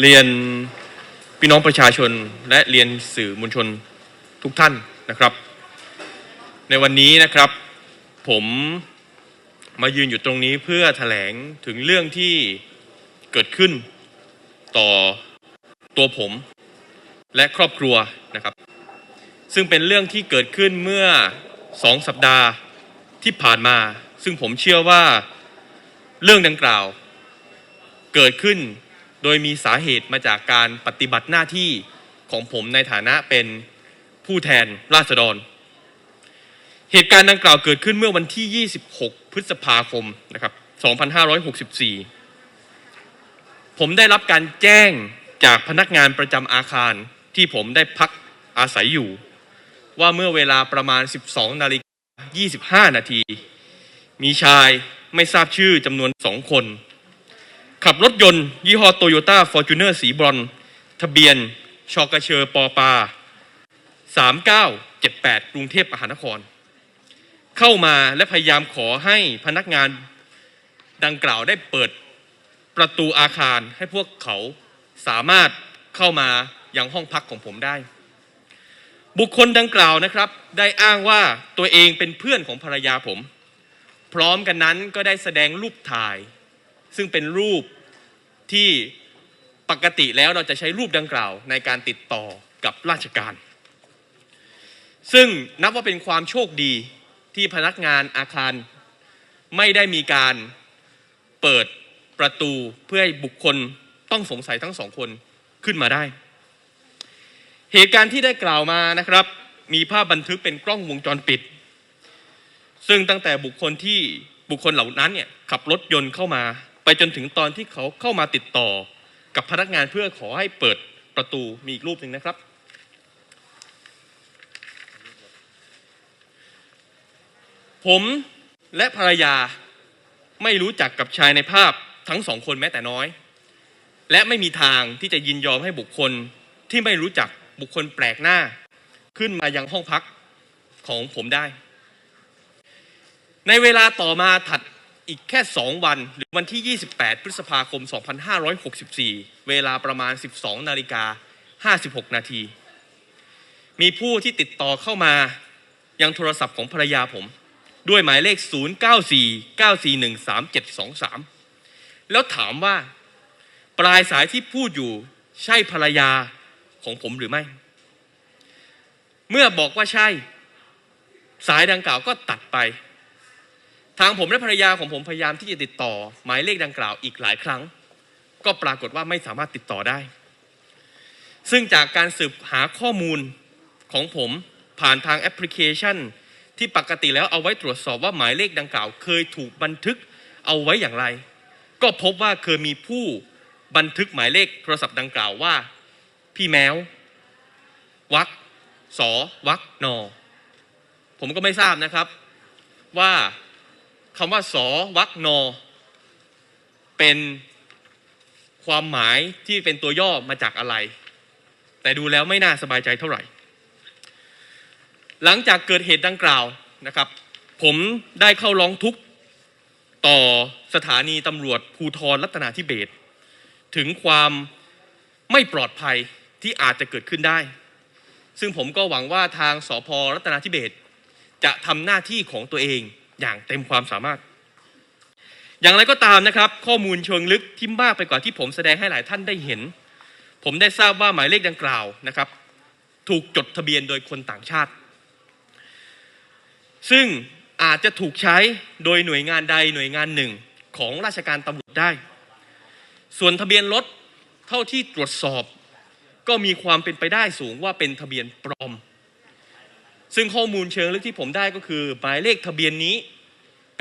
เรียนพี่น้องประชาชนและเรียนสื่อมวลชนทุกท่านนะครับ ในวันนี้นะครับ ผมมายืนอยู่ตรงนี้เพื่อแถลงถึงเรื่องที่เกิดขึ้นต่อตัวผมและครอบครัวนะครับ ซึ่งเป็นเรื่องที่เกิดขึ้นเมื่อสองสัปดาห์ที่ผ่านมา ซึ่งผมเชื่อว่าเรื่องดังกล่าว เกิดขึ้น โดยมีสาเหตุมาจากการปฏิบัติหน้าที่ของผมในฐานะเป็นผู้แทนราษฎร เหตุการณ์ดังกล่าวเกิดขึ้นเมื่อวันที่ 26 พฤษภาคมนะครับ 2564 ผมได้รับการแจ้งจากพนักงานประจำอาคารที่ผมได้พักอาศัยอยู่ ว่าเมื่อเวลาประมาณ 12 นาฬิกา 25 นาที มีชายไม่ทราบชื่อจำนวนสองคน ขับรถยนต์ยี่ห้อโตโยต้าฟอร์จูเนอร์สีบรอน ทะเบียน ชกเชอปอปา 3978 กรุงเทพมหานคร เข้ามาและพยายามขอให้พนักงานดังกล่าวได้เปิดประตูอาคารให้พวกเขาสามารถเข้ามายังห้องพักของผมได้ บุคคลดังกล่าวนะครับ ได้อ้างว่าตัวเองเป็นเพื่อนของภรรยาผม พร้อมกันนั้นก็ได้แสดงรูปถ่าย ซึ่งเป็นรูปที่ปกติแล้วเราจะใช้รูปดังกล่าวในการติดต่อกับราชการ ซึ่งนับว่าเป็นความโชคดีที่พนักงานอาคารไม่ได้มีการเปิดประตูเพื่อให้บุคคลต้องสงสัยทั้งสองคนขึ้นมาได้ เหตุการณ์ที่ได้กล่าวมานะครับ มีภาพบันทึกเป็นกล้องวงจรปิด ซึ่งตั้งแต่บุคคลที่บุคคลเหล่านั้นเนี่ยขับรถยนต์เข้ามา ไปจนถึงตอนที่เขาเข้ามาติดต่อกับพนักงานเพื่อขอให้เปิดประตูมีอีกรูปหนึ่งนะครับ ผมและภรรยาไม่รู้จักกับชายในภาพทั้งสองคนแม้แต่น้อย และไม่มีทางที่จะยินยอมให้บุคคลที่ไม่รู้จักบุคคลแปลกหน้า ขึ้นมายังห้องพักของผมได้ ในเวลาต่อมาถัด อีกแค่ 2 วัน หรือวันที่ 28 พฤษภาคม 2564 เวลาประมาณ 12 นาฬิกา 56 นาที มีผู้ที่ติดต่อเข้ามายังโทรศัพท์ของภรรยาผม ด้วยหมายเลข 0949413723 แล้วถามว่าปลายสายที่พูดอยู่ใช่ภรรยาของผมหรือไม่ เมื่อบอกว่าใช่ สายดังกล่าวก็ตัดไป ทางผมและภรรยาของผมพยายามที่จะติดต่อ หมายเลขดังกล่าวอีกหลายครั้ง ก็ปรากฏว่าไม่สามารถติดต่อได้ ซึ่งจากการสืบหาข้อมูลของผมผ่านทางแอปพลิเคชัน ที่ปกติแล้วเอาไว้ตรวจสอบว่าหมายเลขดังกล่าว เคยถูกบันทึกเอาไว้อย่างไร ก็พบว่าเคยมีผู้บันทึกหมายเลขโทรศัพท์ดังกล่าวว่า พี่แมววักสอวักนอ ผมก็ไม่ทราบนะครับว่า คำว่าสอวักนอ เป็นความหมายที่เป็นตัวย่อมาจากอะไร แต่ดูแล้วไม่น่าสบายใจเท่าไหร่ หลังจากเกิดเหตุดังกล่าวนะครับ ผมได้เข้าร้องทุกข์ต่อสถานีตำรวจภูทรรัตนาธิเบศถึงความไม่ปลอดภัยที่อาจจะเกิดขึ้นได้ ซึ่งผมก็หวังว่าทางสพรัตนาธิเบศจะทำหน้าที่ของตัวเอง อย่างเต็มความสามารถ อย่างไรก็ตามนะครับ ข้อมูลเชิงลึกที่มากไปกว่าที่ผมแสดงให้หลายท่านได้เห็น ผมได้ทราบว่าหมายเลขดังกล่าวนะครับ ถูกจดทะเบียนโดยคนต่างชาติ ซึ่งอาจจะถูกใช้โดยหน่วยงานใดหน่วยงานหนึ่งของราชการตำรวจได้ ส่วนทะเบียนรถเท่าที่ตรวจสอบ ก็มีความเป็นไปได้สูงว่าเป็นทะเบียนปลอม ซึ่งข้อมูลเชิงลึกที่ผมได้ก็คือหมายเลขทะเบียนนี้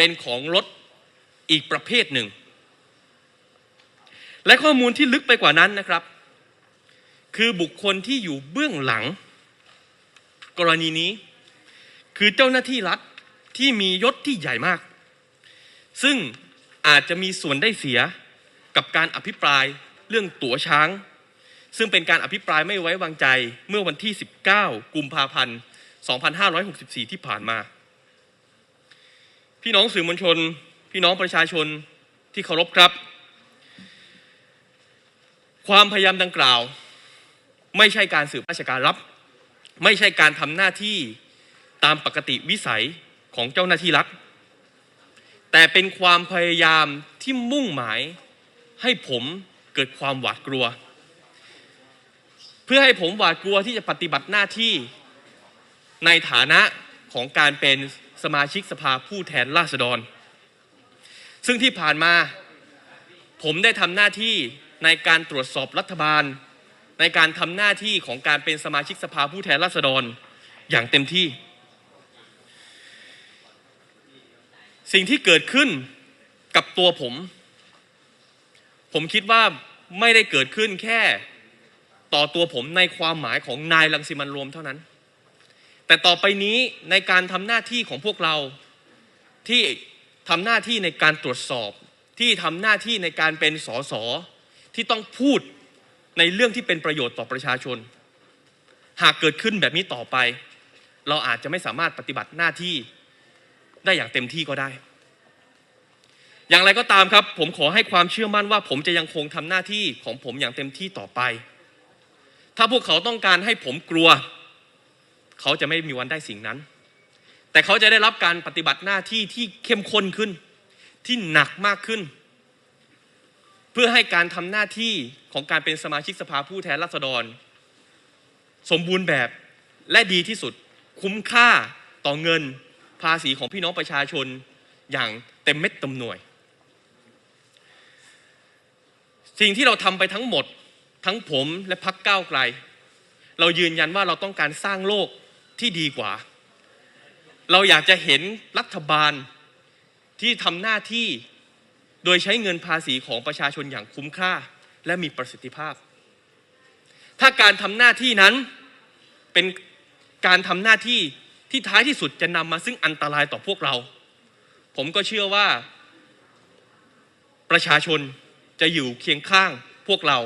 เป็นของรถอีกประเภทหนึ่ง และข้อมูลที่ลึกไปกว่านั้นนะครับ คือบุคคลที่อยู่เบื้องหลัง กรณีนี้ คือเจ้าหน้าที่รัฐที่มียศที่ใหญ่มาก ซึ่งอาจจะมีส่วนได้เสียกับการอภิปรายเรื่องตั๋วช้าง ซึ่งเป็นการอภิปรายไม่ไว้วางใจเมื่อวันที่ 19 กุมภาพันธ์ 2564 ที่ผ่านมา พี่น้องสื่อมวลชน พี่น้องประชาชนที่เคารพครับ ความพยายามดังกล่าว ไม่ใช่การสืบราชการรับ ไม่ใช่การทำหน้าที่ตามปกติวิสัยของเจ้าหน้าที่รัฐแต่เป็นความพยายามที่มุ่งหมายให้ผมเกิดความหวาดกลัว เพื่อให้ผมหวาดกลัวที่จะปฏิบัติหน้าที่ในฐานะของการเป็น สมาชิกสภาผู้แทนราษฎร ซึ่งที่ผ่านมา ผมได้ทำหน้าที่ในการตรวจสอบรัฐบาล ในการทำหน้าที่ของการเป็นสมาชิกสภาผู้แทนราษฎรอย่างเต็มที่ สิ่งที่เกิดขึ้นกับตัวผม ผมคิดว่าไม่ได้เกิดขึ้นแค่ต่อตัวผมในความหมายของนายรังสิมันรวมเท่านั้น แต่ต่อไปนี้ในการทำหน้าที่ของพวกเราที่ทำหน้าที่ในการตรวจสอบ ที่ทำหน้าที่ในการเป็นสสที่ต้องพูดในเรื่องที่เป็นประโยชน์ต่อประชาชน หากเกิดขึ้นแบบนี้ต่อไป เราอาจจะไม่สามารถปฏิบัติหน้าที่ได้อย่างเต็มที่ก็ได้ อย่างไรก็ตามครับ ผมขอให้ความเชื่อมั่นว่า ผมจะยังคงทำหน้าที่ของผมอย่างเต็มที่ต่อไป ถ้าพวกเขาต้องการให้ผมกลัว เขาจะไม่มีวันได้สิ่งนั้น แต่เขาจะได้รับการปฏิบัติหน้าที่ที่เข้มข้นขึ้น ที่หนักมากขึ้น เพื่อให้การทำหน้าที่ของการเป็นสมาชิกสภาผู้แทนราษฎร สมบูรณ์แบบและดีที่สุดคุ้มค่าต่อเงินภาษีของพี่น้องประชาชนอย่างเต็มเม็ดเต็มหน่วย สิ่งที่เราทำไปทั้งหมดทั้งผมและพักก้าวไกล เรายืนยันว่าเราต้องการสร้างโลก ที่ดีกว่า เราอยากจะเห็นรัฐบาลที่ทำหน้าที่โดยใช้เงินภาษีของประชาชนอย่างคุ้มค่าและมีประสิทธิภาพ ถ้าการทำหน้าที่นั้นเป็นการทำหน้าที่ที่ท้ายที่สุดจะนำมาซึ่งอันตรายต่อพวกเรา ผมก็เชื่อว่า ประชาชนจะอยู่เคียงข้างพวกเรา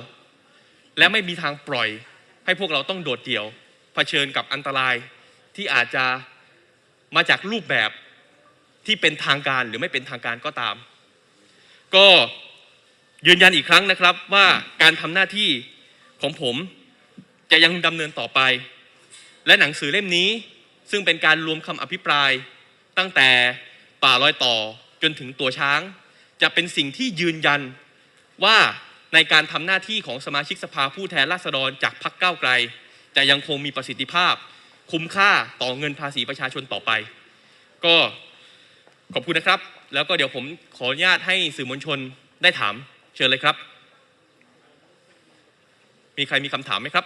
และไม่มีทางปล่อยให้พวกเราต้องโดดเดี่ยวเผชิญกับอันตราย ที่อาจจะมาจากรูปแบบที่เป็นทางการหรือไม่เป็นทางการก็ตาม ก็ยืนยันอีกครั้งนะครับว่าการทำหน้าที่ของผมจะยังดำเนินต่อไป และหนังสือเล่มนี้ซึ่งเป็นการรวมคำอภิปราย ตั้งแต่ป่าลอยต่อจนถึงตัวช้าง จะเป็นสิ่งที่ยืนยันว่าในการทำหน้าที่ของสมาชิกสภาผู้แทนราษฎรจากพรรคก้าวไกล จะยังคงมีประสิทธิภาพ คุ้มค่าต่อเงินภาษีประชาชนต่อไป ก็ขอบคุณนะครับ แล้วก็เดี๋ยวผมขออนุญาตให้สื่อมวลชนได้ถามเชิญเลยครับ มีใครมีคำถามไหมครับ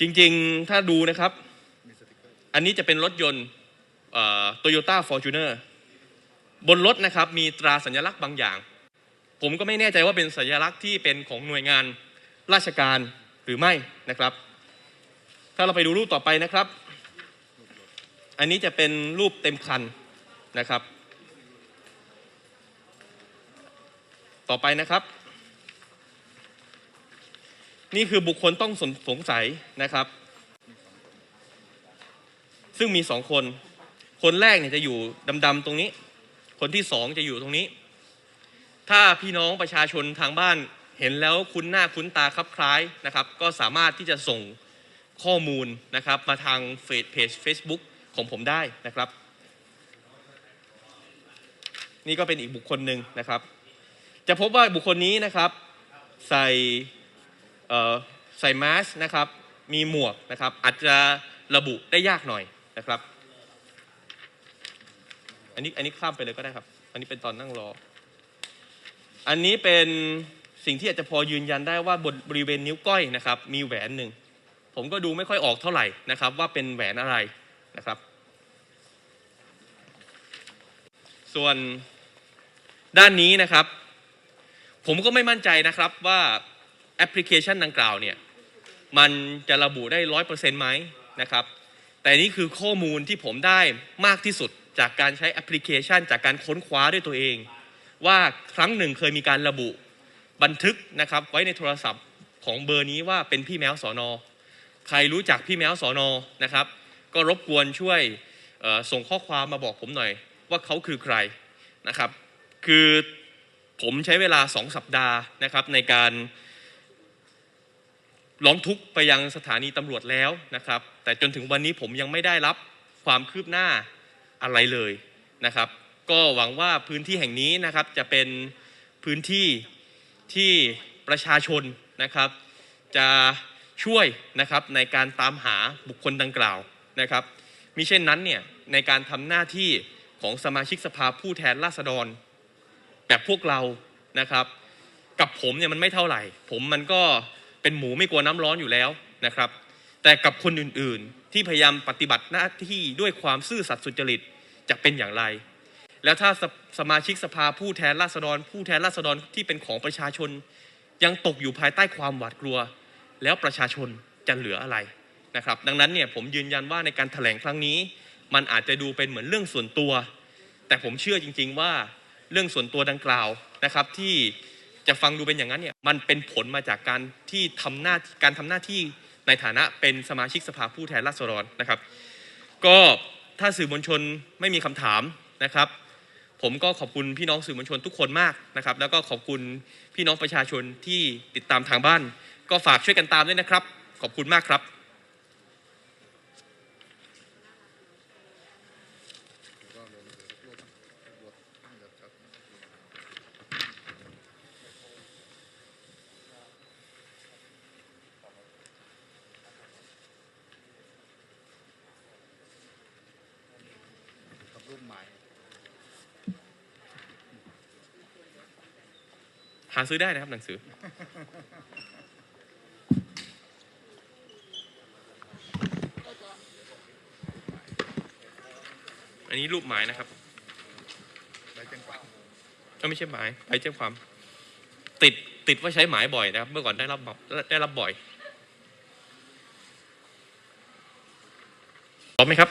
จริงๆ ถ้าดูนะครับ อันนี้จะเป็นรถยนต์โตโยต้าฟอร์จูเนอร์ บนรถนะครับมีตราสัญลักษณ์บางอย่าง ผมก็ไม่แน่ใจว่าเป็นสัญลักษณ์ที่เป็นของหน่วยงานราชการหรือไม่นะครับ ถ้าเราไปดูรูปต่อไปนะครับ อันนี้จะเป็นรูปเต็มคันนะครับ ต่อไปนะครับ นี่คือบุคคลต้องสงสัยนะครับ ซึ่งมีสองคน คนแรกเนี่ยจะอยู่ดำๆตรงนี้ คนที่สองจะอยู่ตรงนี้ ถ้าพี่น้องประชาชนทางบ้านเห็นแล้วคุ้นหน้าคุ้นตาครับคล้ายนะครับ ก็สามารถที่จะส่งข้อมูลนะครับมาทางเฟซเพจ Facebook ของผมได้นะครับ นี่ก็เป็นอีกบุคคลหนึ่งนะครับ จะพบว่าบุคคลนี้นะครับใส่เอ่อใส่แมสนะครับมีหมวกนะครับอาจจะระบุได้ยากหน่อยนะครับ อันนี้อันนี้ข้ามไปเลยก็ได้ครับ อันนี้เป็นตอนนั่งรอ อันนี้เป็นสิ่งที่อาจจะพอยืนยันได้ว่าบนบริเวณนิ้วก้อยนะครับ มีแหวนหนึ่ง ผมก็ดูไม่ค่อยออกเท่าไหร่นะครับ ว่าเป็นแหวนอะไรนะครับ ส่วนด้านนี้นะครับ ผมก็ไม่มั่นใจนะครับว่าแอปพลิเคชันดังกล่าวเนี่ยมันจะระบุได้ร้อยเปอร์เซ็นต์ไหมนะครับ แต่นี่คือข้อมูลที่ผมได้มากที่สุด จากการใช้แอปพลิเคชัน จากการค้นคว้าด้วยตัวเอง ว่าครั้งหนึ่งเคยมีการระบุบันทึกนะครับไว้ในโทรศัพท์ของเบอร์นี้ว่าเป็นพี่แมวสอนอใครรู้จักพี่แมวสอนอนะครับ ก็รบกวนช่วยส่งข้อความมาบอกผมหน่อยว่าเขาคือใครนะครับ คือผมใช้เวลาสองสัปดาห์นะครับในการร้องทุกข์ไปยังสถานีตำรวจแล้วนะครับ แต่จนถึงวันนี้ผมยังไม่ได้รับความคืบหน้า อะไรเลยนะครับ ก็หวังว่าพื้นที่แห่งนี้นะครับจะเป็นพื้นที่ที่ประชาชนนะครับ จะช่วยนะครับในการตามหาบุคคลดังกล่าวนะครับมิเช่นนั้นเนี่ยในการทำหน้าที่ของสมาชิกสภาผู้แทนราษฎร แบบพวกเรานะครับ กับผมเนี่ยมันไม่เท่าไหร่ ผมมันก็เป็นหมูไม่กลัวน้ำร้อนอยู่แล้วนะครับ แต่กับคนอื่นๆ ที่พยายามปฏิบัติหน้าที่ด้วยความซื่อสัตย์สุจริตจะเป็นอย่างไร แล้วถ้าสสมาชิกสภาผู้แทนราษฎร ผู้แทนราษฎรที่เป็นของประชาชน ยังตกอยู่ภายใต้ความหวาดกลัว แล้วประชาชนจะเหลืออะไรนะครับ ดังนั้นเนี่ยผมยืนยันว่าในการถแถลงครั้งนี้ มันอาจจะดูเป็นเหมือนเรื่องส่วนตัว แต่ผมเชื่อจริง ๆว่าเรื่องส่วนตัวดังกล่าวนะครับที่จะฟังดูเป็นอย่างนั้นเนี่ยมันเป็นผลมาจากการที่ทำหน้าการทำหน้าที่ ในฐานะเป็นสมาชิกสภาผู้แทนราษฎรนะครับ ก็ถ้าสื่อมวลชนไม่มีคำถามนะครับ ผมก็ขอบคุณพี่น้องสื่อมวลชนทุกคนมากนะครับ แล้วก็ขอบคุณพี่น้องประชาชนที่ติดตามทางบ้าน ก็ฝากช่วยกันตามด้วยนะครับ ขอบคุณมากครับ ก็เลยเหลือรวบรวบเหลือครับ กับรูป หมาย หาซื้อได้นะครับหนังสือ อันนี้รูปหมายนะครับได้แจ้งความก็ไม่ใช่หมายไปแจ้งความ ติดติดว่าใช้หมายบ่อยนะครับ เมื่อก่อนได้รับได้รับบ่อยพร้อมไหมครับ